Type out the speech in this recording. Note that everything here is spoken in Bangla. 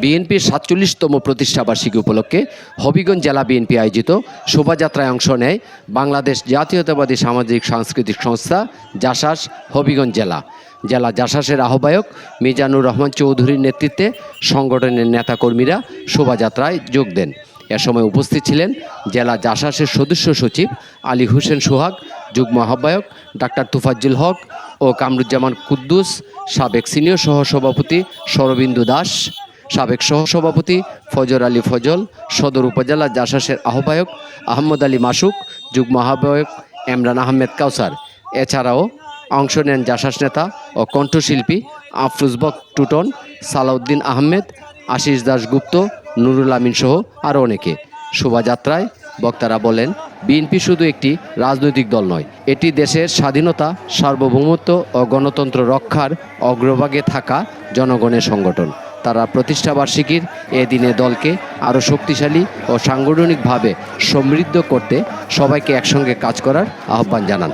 বিএনপির সাতচল্লিশতম প্রতিষ্ঠাবার্ষিকী উপলক্ষে হবিগঞ্জ জেলা বিএনপি আয়োজিত শোভাযাত্রায় অংশ নেয় বাংলাদেশ জাতীয়তাবাদী সামাজিক সাংস্কৃতিক সংস্থা জাসাস হবিগঞ্জ জেলা। জেলা জাসাসের আহ্বায়ক মিজানুর রহমান চৌধুরীর নেতৃত্বে সংগঠনের নেতাকর্মীরা শোভাযাত্রায় যোগ দেন। এ সময় উপস্থিত ছিলেন জেলা জাসাসের সদস্য সচিব আলী হোসেন সোহাগ, যুগ্ম আহ্বায়ক ডাক্তার তুফাজ্জুল হক ও কামরুজ্জামান কুদ্দুস, সাবেক সিনিয়র সহসভাপতি শরবিন্দু দাস। সাবেক সহসভাপতি ফজর আলী ফজল, সদর উপজেলা জাসাসের আহ্বায়ক আহমদ আলী মাসুক, যুগ্ম আহ্বায়ক এমরান আহমেদ কাউসার। এছাড়াও অংশ নেন জাসাস নেতা ও কণ্ঠশিল্পী আফরুজ বক টুটন, সালাউদ্দিন আহমেদ, আশিস দাশগুপ্ত, নুরুল আমিন সহ আরও অনেকে। শোভাযাত্রায় বক্তারা বলেন, বিএনপি শুধু একটি রাজনৈতিক দল নয়, এটি দেশের স্বাধীনতা, সার্বভৌমত্ব ও গণতন্ত্র রক্ষার অগ্রভাগে থাকা জনগণের সংগঠন। তারা প্রতিষ্ঠাবার্ষিকীর এ দিনে দলকে আরও শক্তিশালী ও সাংগঠনিকভাবে সমৃদ্ধ করতে সবাইকে একসঙ্গে কাজ করার আহ্বান জানান।